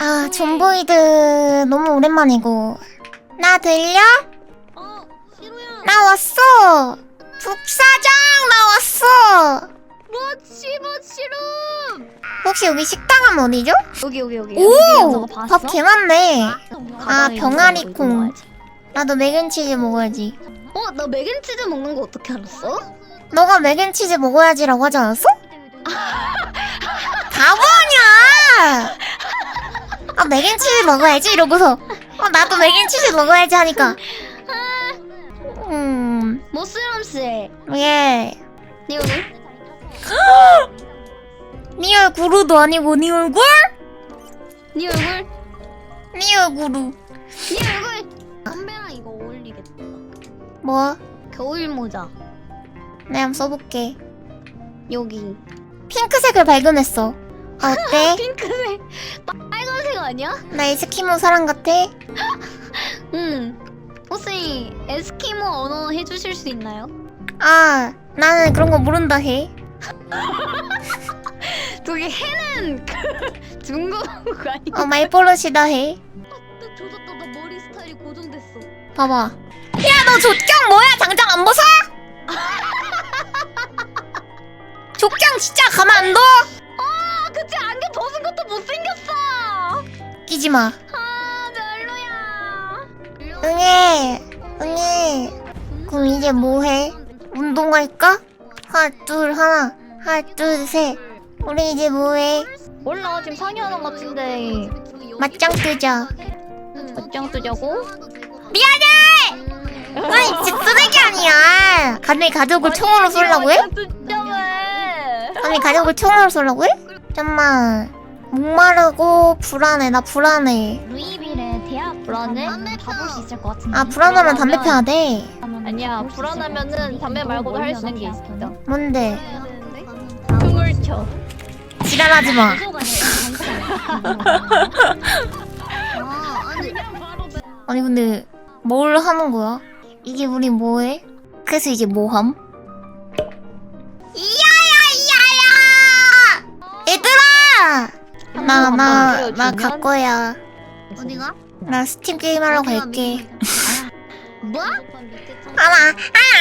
아, 존보이드 너무 오랜만이고. 나 들려? 어, 시로야. 나 왔어! 북사장 나 왔어! 뭐 시로. 혹시 여기 식당은 어디죠? 여기 여기 여기. 오! 밥 개 많네. 아, 가방에 병아리 콩. 나도 맥앤치즈 먹어야지. 어, 나 맥앤치즈 먹는 거 어떻게 알았어? 너가 맥앤치즈 먹어야지라고 하지 않았어? 아, 맥앤치즈 먹어야지 이러고서. 어, 나도 맥앤치즈 먹어야지 하니까. 음, 모스람 씨. 예. 네 얼굴? 네 얼굴도 아니고 네 얼굴? 네 얼굴? 네 얼굴. 네 얼굴. 선배랑 이거 어울리겠다. 뭐? 겨울 모자. 내가 한번 써볼게. 여기. 핑크색을 발견했어. 아, 어때? 핑크색. 아니야? 나 에스키모 사람 같아? 응. 혹시 에스키모 언어 해주실 수 있나요? 아, 나는 그런 거 모른다 해. 저기 해는 그 중국어 아니야? 어, 말버릇이다 해. 나 조졌다. 나 머리 스타일이 고정됐어. 봐봐. 야, 너 족장 뭐야? 당장 안 벗어? 족장 진짜 가만 안 둬? 아, 그치 안경 벗은 것도 못생겼어. 끼지 마. 아, 별로야. 응애, 응애. 그럼 이제 뭐 해? 운동할까? 하나, 둘, 하나. 하나, 둘, 셋. 우리 이제 뭐 해? 몰라 지금 상의하는 것 같은데 맞짱 뜨자. 맞짱 뜨자고? 미안해! 아니, 진짜 쓰레기 아니야. 감히 가족을 총으로 쏠라고 해? 맞짱 감히 가족을 총으로 쏠라고 해? 잠만. 목마르고 불안해. 나 불안해. 루이빌의 대학 불안해? 가볼 수 있을 것 같은데 아, 불안하면 담배 피워야 돼. 아니야 불안하면은 담배 말고도 할 수 있는 게 있어 뭔데? 춤을 춰 지랄하지 마. 아니 근데 뭘 하는 거야? 이게 우리 뭐해? 그래서 이제 뭐함? 나 나나갈 거야. 어디가? 나 스팀 게임 하러 갈게. 뭐? 아나 아안할 거야. 재미없어.